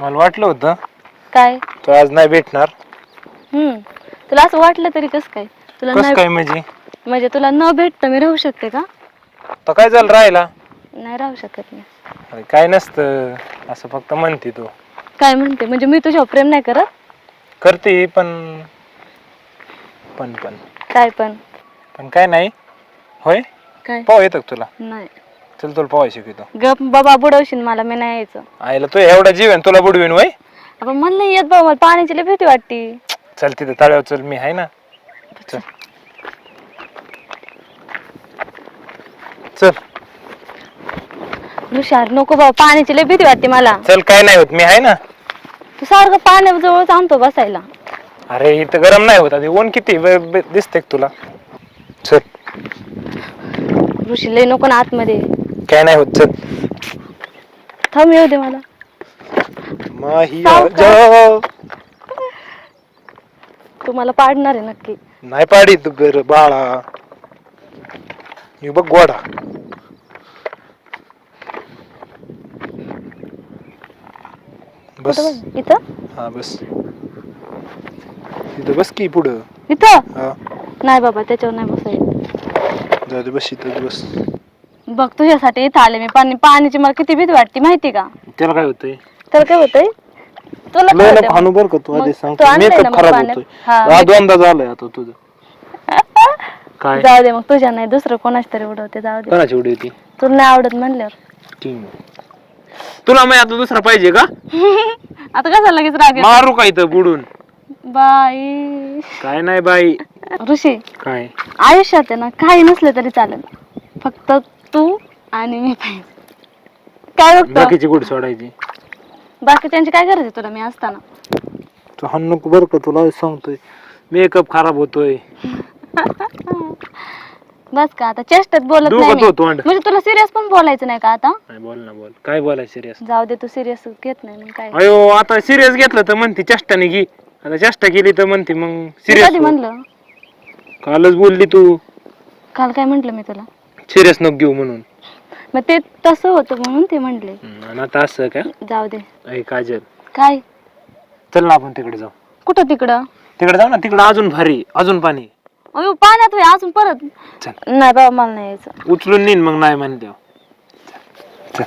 मला वाटलं होतं. काय? तू आज नाही भेटणार. हम्म. तुला असं वाटलं तरी कस काय? तुला कस नाही काय म्हणजे? म्हणजे तुला न भेटतं मी राहू शकते का? तर काय झालं राहिला नाही राहू शकत मी. अरे काय नसतं. असं फक्त म्हणते तू. काय म्हणते? म्हणजे मी तुझ्यावर प्रेम नाही करत? करते पण पण पण. काय पण? पण काय नाही. होय? काय? पाव येतं का तुला? नाही. चल तुला पावा शिकवतो गप बाबा बुडवशील मला मी नाही यायचं. आईला तू एवढा जीव आहे तुला बुडवीन वय? आपण मला नाही येत बाबा मला पाण्याची लय भीती वाटते. चल तिथे तळ्यावर चल मी आहे ना. चल. चल. हुशार नको बाबा पाण्याची लय भीती वाटते मला. चल काय नाही होत मी आहे ना. तू सारखं पाण्याजवळच आणतो बसायला. अरे इथं गरम नाही होत आधी ऊन किती ब- ब- दिसते का तुला? चल. ऋषी लय नको ना आतमध्ये. काय नाही होत चल. थांब येऊ दे मला. माही. जाओ. तू मला पाडणार आहे नक्की. नाही पाडी तू बर बाळा. हे बघ गोडा. बस. कुठं बस? इथं? हा बस. तिथं बस की पुढं. इथं? हा. नाही बाबा त्याच्यावर नाही बसायचं. जाऊ दे बस इथं बस. बघ तुझ्यासाठी इथं आले मी. पाणी पाण्याची मला किती भीती वाटते माहिती का? त्याला काय होतंय? तर काय होतंय? तुला काय लय होतंय? नको हाणू बरं का तू? मग आधी तू सांगतो आणलंय ना मेकअप मग खराब पाण्यात? होतोय. हा. हा दोनदा झालंय आता तुझं. काय? जाऊ दे मग तुझ्या नाही दुसरं कोणाच तरी उडवते जाऊ दे. कोणाची उडी होती तुला नाही आवडत म्हणल्यावर. तुला मी आता दुसरा पाहिजे का? आता कसा लगेच राग येतो? मारू का इथं बुडून? बाई. काय नाही बाई. ऋषी काय? आयुष्यात आहे ना काही नसलं तरी चालेल. फक्त तू आणि मी पाहिजे काय बघतो? बाकीची गुड सोडायची. बाकी त्यांची काय गरज आहे तुला? मी असताना. तू हाण नको बरं का तुला सांगतोय. मेकअप खराब होतोय. बस का आता? चेष्टेत बोलत नाही दुखत मी. म्हणजे तुला सिरियस पण बोलायचं नाही का आता? नाही बोल ना बोल. काय बोलाय सिरियस जाऊ दे तू सिरियस घेत नाही मग काय? अयो आता सिरियस घेतलं तर म्हणते चेष्टाने घे. आता चेष्टा केली तर म्हणते मग मी सिरियस कधी म्हणलं? कालच बोलली तू. काल काय म्हंटल मी तुला? सिरियस नको घेऊ म्हणून. मग ते तसं होतं म्हणून ते म्हणले. हम्म, आणि आता असं का? जाऊ दे. काजल. काय? चल ना आपण तिकडे जाऊ. कुठं तिकडं? तिकडे जाऊ ना तिकडे अजून भारी अजून पाणी. अयो पाण्यात होय अजून परत. चल. नाही बाबा मला नाही यायचं. उचलून नेईन मग नाही म्हणते चल.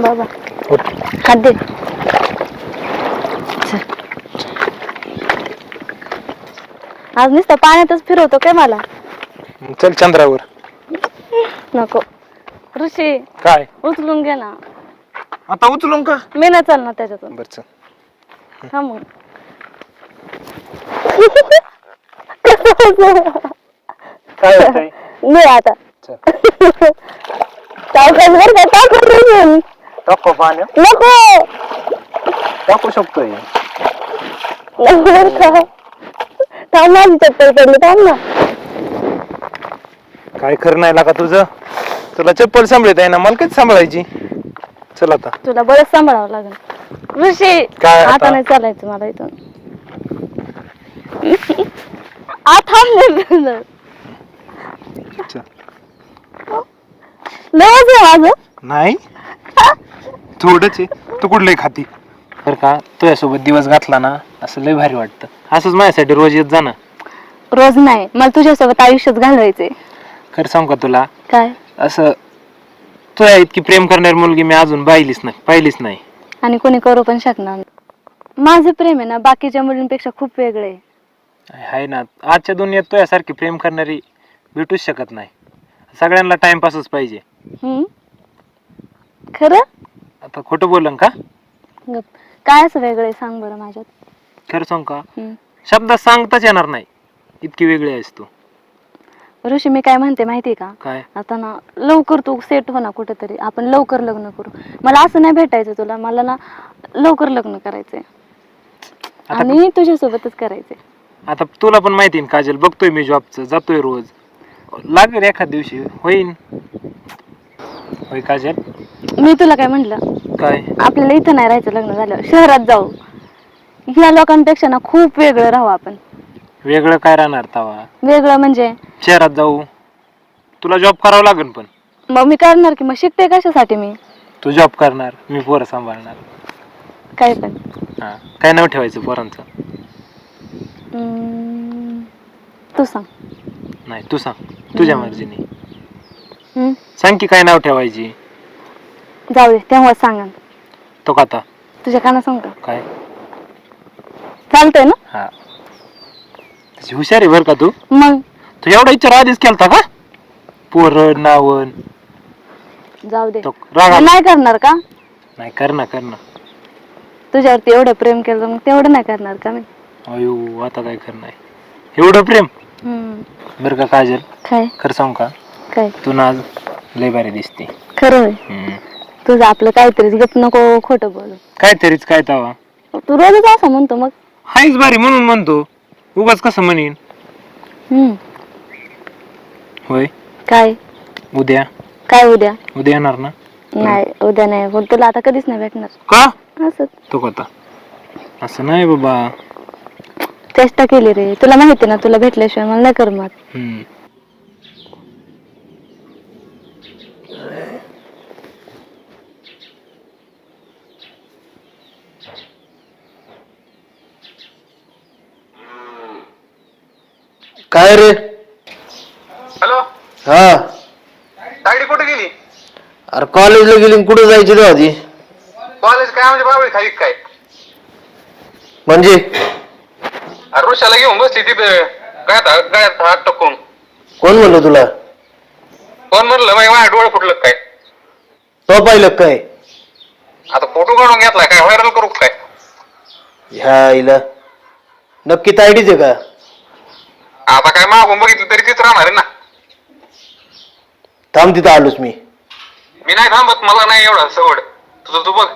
बाबा. हात दे. आज नुसतं पाण्यातच फिरवतो काय मला? चल चंद्रावर. नको. ऋषी काय? उचलून घे ना. आता उचलून का? मी नाही चालणार त्याच्यातून. बर चल. थांब मग. काय होतंय? नाही आता. चल. सावकाश बरं का? टाकून देशील. टाको पाणी? नको. टाकू शकतोय. नको बरं का? थांब माझी चप्पल पडली थांब ना. काय खरं नाही लागा तुझं. तुला चप्पल सांभाळत आहे ना मला कधी सांभाळायची? चल आता. तुला बरंच सांभाळावं लागेल. ऋषी काय आता? आता नाही चालायचं मला इथून. आ थांब लय चल लवच आहे माझं. नाही? थोडंच आहे. तू कुठलंही खाती. बरं का? तुझ्यासोबत दिवस घातला ना असं लय भारी वाटतं. असंच माझ्यासाठी रोज येत जा ना. रोज नाही. मला तुझ्यासोबत आयुष्यात घालवायचंय. खरं सांगू का तुला? काय? असं तुझ्या इतकी प्रेम करणारी मुलगी मी अजून पाहिलीच नाही पाहिलीच नाही. आणि कोणी करू पण शकणार नाही. माझं प्रेम आहे ना बाकीच्या मुलींपेक्षा खूप वेगळं आहे. आहे ना. आजच्या दुनियेत तुझ्यासारखी प्रेम करणारी भेटूच शकत नाही. सगळ्यांना टाइमपासच पाहिजे. हम्म? खरं? आता खोटं बोलन का? गप. काय असं वेगळं आहे? सांग बरं माझ्यात. खरं सांग का? हम्म. शब्दात सांगताच येणार नाही. इतकी वेगळी आहेस तू. ऋषी मी काय म्हणते माहिती का? काय? आता ना लवकर तू सेट हो ना कुठेतरी. आपण लवकर लग्न करू. मला असं नाही भेटायचं तुला. मला ना लवकर लग्न करायचंय. आता आणि तुझ्यासोबतच करायचंय. आता तुला पण माहिती आहे ना काजल बघतोय मी जॉबचं जातोय रोज. लागेल एखाद दिवशी. होईन. होय काजल? मी तुला काय म्हटलं? काय? आपल्याला इथं नाही राहायचं लग्न झालं शहरात जाऊ. ह्या लोकांपेक्षा ना खूप वेगळं राहू आपण. वेगळं काय राहणार तवा? वेगळं म्हणजे? शहरात जाऊ. तुला जॉब करावं लागेल पण. मग मी करणार की मग शिकते कशासाठी मी? तू जॉब करणार मी पोरं सांभाळणार. काय पण. हा काय नाव ठेवायचं पोरांचं? हम्म, तू सांग. नाही तू सांग. तुझ्या मर्जीने. हम्म, सांग की काय नाव ठेवायची? जाऊ दे तेव्हा सांगा. तो का आता? तुझ्या काना सांग का काय? चालतंय ना? हा. तशी हुशार आहे बरं का तू? मग? तू एवढा विचार आधीच केलता का? पोरं नावन जाऊ दे. तो राग आला. नाही करणार का? नाही कर ना कर ना तुझ्यावरती एवढं प्रेम केलं मग तेवढं नाही करणार का मी? अयो आता काय करणार एवढं प्रेम? हम्म, बरं का काजल? काय? खरं सांग का? काय? तू ना आज लय भारी दिसते. खरं होय? हम्म. तुझं आपलं काहीतरीच गप नको खोटं बोलू. काहीतरीच काय तवा? तू रोजच असं म्हणतो मग. हायच भारी म्हणून म्हणतो. उगाच कसं म्हणीन? हम्म, होय? काय? उद्या. काय उद्या? उद्या येणार ना? नाही उद्या नाही. पण तुला आता कधीच नाही भेटणार. का? असंच. तो कथा असं नाही बाबा. चेष्टा केली रे. तुला माहिती ना तुला भेटल्याशिवाय मला नाही करमत. हम्म. काय रे? हॅलो? हा. तायडी कुठे गेली? अरे कॉलेजला गेली कुठं जायची रे आधी? कॉलेज काय म्हणजे बाबळी खाली काय? म्हणजे? अरे ऋषाला घेऊन बसली तिथे. गळ्यात हात- गळ्यात हात टाकून. कोण म्हणलं तुला? कोण म्हणलं? बाई माझ्या डोळे फुटलं काय? तो पाहिलं काय? आता फोटो काढून घेतलाय काय व्हायरल करू काय? ह्या आईला. नक्की तायडीच आहे का? आता काय मागून बघितलं तरी तीच राहणार आहे ना. थांब तिथं आलोच मी. मी नाही थांबत मला नाही एवढा सवड. तुझं तू बघ.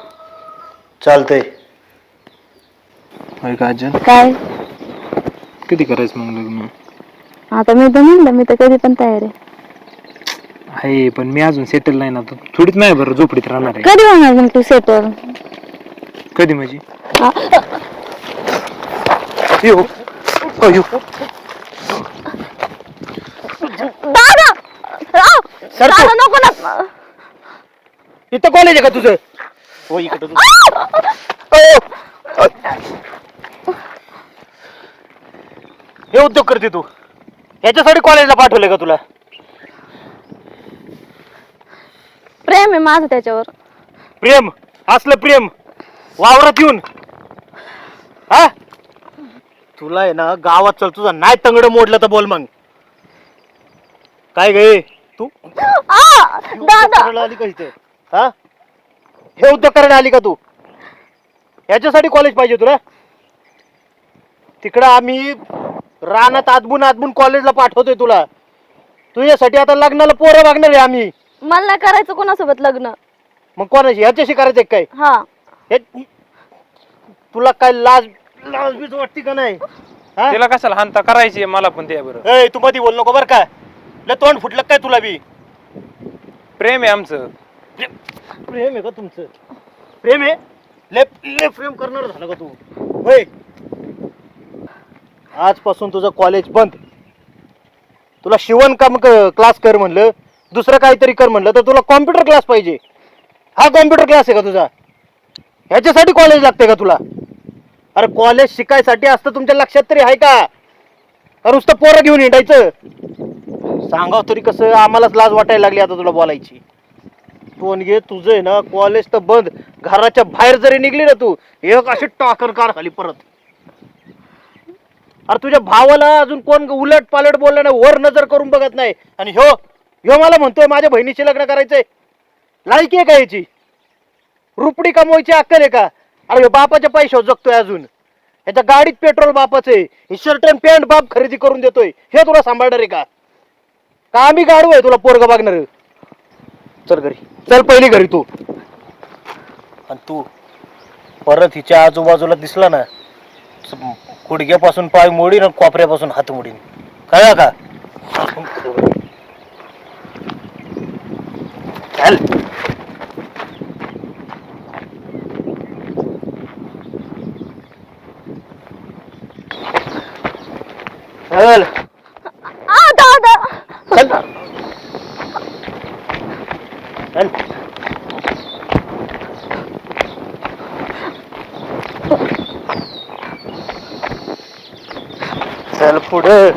चालतंय. होय काय? किती करायचं मग लग्न? आता मी तर म्हणलं मी तर कधी पण तयार आहे. आहे पण मी अजून सेटल नाही ना. तू थोडीच नाही बरं झोपडीत राहणार आहे. कधी होणार मग तू सेटल कधी म्हणजे येऊ अयो दादा राव, दादा नको ना. इथं कॉलेज आहे का तुझं? हो इकडं तू. हे उद्योग करते तू. याच्यासाठी कॉलेजला पाठवलंय का तुला? प्रेम आहे माझं त्याच्यावर. प्रेम? असलं प्रेम? वावरात येऊन. हा? तुला आहे ना गावात चल तुझा नाही तंगड मोडलं तर बोल मग. काय गे तू? आ, हे उद्योग दादा करायला आली का इथे? हा? हे उद्योग करायला आली का तू? याच्यासाठी कॉलेज पाहिजे तुला तिकडं आम्ही रानात आदबून आदबून कॉलेजला पाठवतोय तुला. तुझ्यासाठी आता लग्नाला पोरं मागणार आहे आम्ही. मला नाही करायचं कोणासोबत लग्न. मग कोणाशी? ह्याच्याशी करायचं आहे काय? हा. हे- तुला काय लाज लाज बीज वाटते का नाही? हा? तिला कशाला हानता? करायची मला पण ते बरं. ए, तू मध्ये बोल नको बर का. लय तोंड फुटलं काय तुला बी? प्रेम आहे आमचं. प्रेम आहे का तुमचं? प्रेम आहे? ले ले प्रेम करणार झालं का तू? होय. आजपासून तुझं कॉलेज बंद. तुला शिवण काम क्लास कर म्हणलं दुसरं काहीतरी कर म्हणलं तर तुला कॉम्प्युटर क्लास पाहिजे. हा कॉम्प्युटर क्लास आहे का तुझा? ह्याच्यासाठी कॉलेज लागते का तुला? अरे कॉलेज शिकायसाठी असतं तुमच्या लक्षात तरी आहे का? अरे नुसतं पोरं घेऊन हिंडायचं. सांगाव तरी कसं आम्हालाच लाज वाटायला लागली आता तुला बोलायची. तोंड घे तुझं आहे ना कॉलेज तर बंद. घराच्या बाहेर जरी निघली ना तू एक अशी टाकर कार खाली परत. अरे तुझ्या भावाला अजून कोण उलट पालट बोललं नाही वर नजर करून बघत नाही. आणि ह्यो ह्यो मला म्हणतोय माझ्या बहिणीशी लग्न करायचंय. लायकी आहे का याची रुपडी कमवायची अक्कल आहे का? अरे ह्यो बापाच्या पैशावर जगतोय अजून. याच्या गाडीत पेट्रोल बापाच आहे. शर्ट आणि पॅन्ट बाप खरेदी करून देतोय. हे तुला सांभाळणार आहे का? का आम्ही गाडू आहे तुला पोरग बघणार? चल घरी. चल पहिली घरी तू. आणि तू परत हिच्या आजूबाजूला दिसला ना स- गुडघ्यापासून पाय मोडीन आणि कोपऱ्यापासून हात मोडीन. कळलं का? चल चल. चल. पुढे.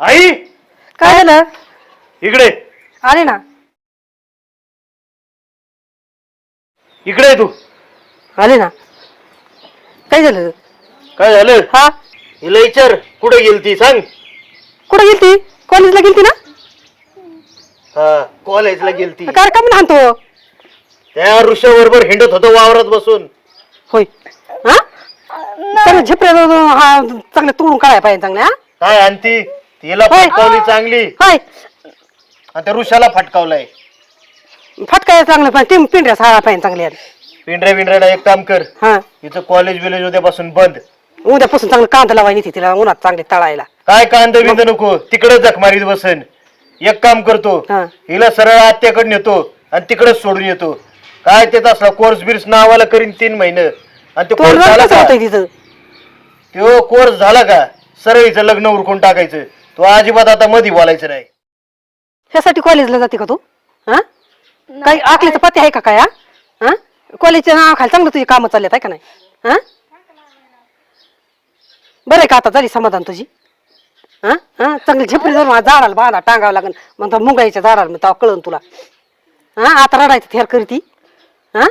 आई? काय झालं? इकडे. आले ना. इकडे ये तू. आले ना. काय झालं? काय झालं? हा? हिला विचार कुठे गेलती सांग. कुठं गेलती? कॉलेजला गेलती ना? हा कॉलेजला गेलती. काय का म्हणून आणतो त्या ऋषा बरोबर हिंडत होतो वावरात बसून. होय. हा? झेपऱ्या हा चांगलं तोडून काढायला पाहिजे चांगल्या? काय आणती तिला होय. फटकावली चांगली. होय. आणि त्या ऋषाला फटकावलाय. फटकाय चांगलं पाहिजे. ते पिंढऱ्या साळा पाहिजे चांगल्या पिंढऱ्या पिंढऱ्याला एक काम कर. हा. हिचं कॉलेज बिलेज उद्यापासून बंद. उद्यापासून चांगलं कांदा लावायला नेते तिला उन्हात चांगले तळायला. काय कांद बिंद नको? तिकडे जख मारीत बसन. एक काम करतो. हा. हिला सरळ आत्याकडे नेतो आणि तिकडेच सोडून येतो. काय ते असला कोर्स बिर्स नावाला करीन तीन महिने. आणि तो कोर्स झाला का? होतंय तिचं तो कोर्स झाला का? सरळ हिचं लग्न उरकून टाकायचं. तो अजिबात आता मधी बोलायचं नाही. ह्यासाठी कॉलेजला जाते का तू? हा? काही आकलीचं पत्ते आहे का काय हा? हा? कॉलेजच्या नावाखाली चांगलं तुझी कामं चालल्यात आहे का नाही? हा? बरं आहे का आता झाली समाधान तुझी? हा? हा? चांगली झेपडी धरून झाडाला बाळाला टांगावं लागेल म्हणतो मुंगाईच्या झाडाला मग तेव्हा कळून तुला. हा? आता रडायचं थेर करती. हा?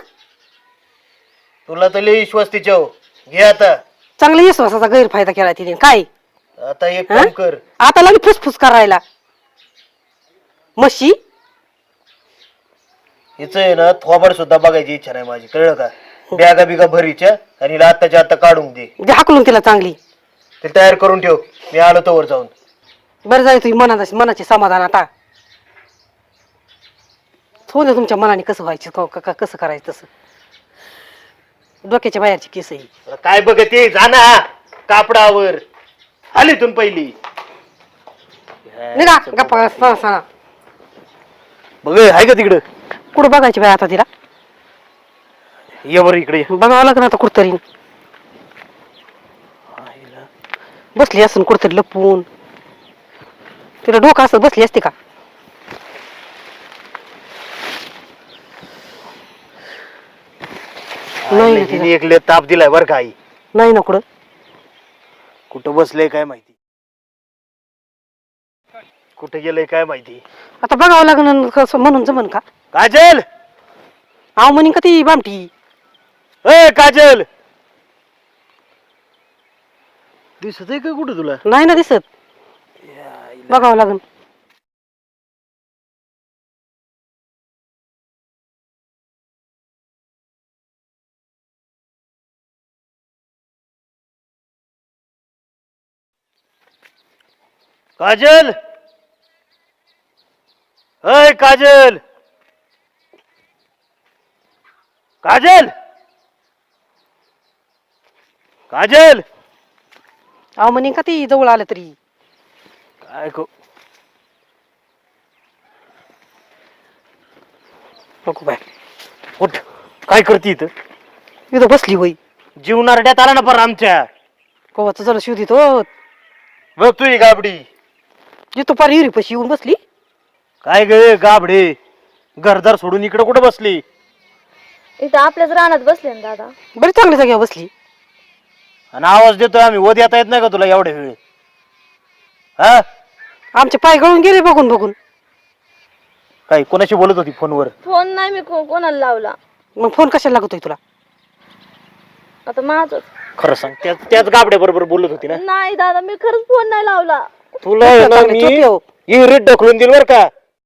तुला तर लई विश्वास तिच्यावर घे आता. चांगला विश्वासाचा गैरफायदा केला तिने. काय? आता एक हा? काम कर. आता लागली फुसफुस करायला. म्हशी? हिचं आहे ना थोबाड सुद्धा बघायची इच्छा नाही माझी. कळलं का? बॅगा बिगा भरीच्या आणि हिला आत्ताच्या आत्ता काढून दे. हाकलून तिला चांगली. ते तयार करून ठेव. मी आलो तोवर जाऊन. बरं झालं तुझी मनात मनाचे समाधान आता. हो ना तुमच्या मनाने कसं व्हायचं क- क- क- कसं करायचं तसं. डोक्याच्या बाहेरची केस ही आता काय बघते जा ना. कापडावर. आली तुम पहिली. निघा गप्पा सणा बघ आहे का तिकडं? कुठं बघायची बाय आता तिला? ये बरं इकडे ये. बघावं लागेल आता कुठतरी. बसली असून कुठतरी लपून. तिला डोकं असं बसली असते का? नाही ना हिने एक लय ताप दिलाय बरं का आई. नाही ना कुठं. कुठं बसलंय काय माहिती? कुठे गेलंय काय माहिती? आता बघावं लागेल कसं म्हणून जमन का? काजल! आव म्हणे का ती बामटी ए काजल! दिसत आहे का कुठं तुला? नाही ना दिसत. बघावं लागेल काजल! अय काजल! काजल! काजल! आव म्हणे का ती जवळ आलं तरी. काय को नको बाय उठ. काय करते इथं? इथं बसली होई जीवनारड्यात आला ना पर आमच्या. कवाचं जरा शिव देतो. बघ तुझी गाबडी. जिथं पार हिरी पशी येऊन बसली. काय गे गाबडे? घरदार सोडून इकडे कुठं बसली? इथं आपल्याच रानात बसले ना दादा. बरी चांगली जागेवर बसली. आणि आवाज देतोय आम्ही वर येता येत नाही का तुला एवढ्या वेळ? हा? आमचे पाय गळून गेले बघून बघून. काय कोणाशी बोलत होती फोनवर? फोन नाही मी को- कोणाला लावला. मग फोन कशाला लागतोय तुला? आता माझं. खरं सांग त्याच त्याच गाबड्या बरोबर बोलत होती ना? नाही दादा मी खरंच फोन नाही लावला. तुला आहे ना चांगली मी हो. इरीत ढकलून दिल बर का?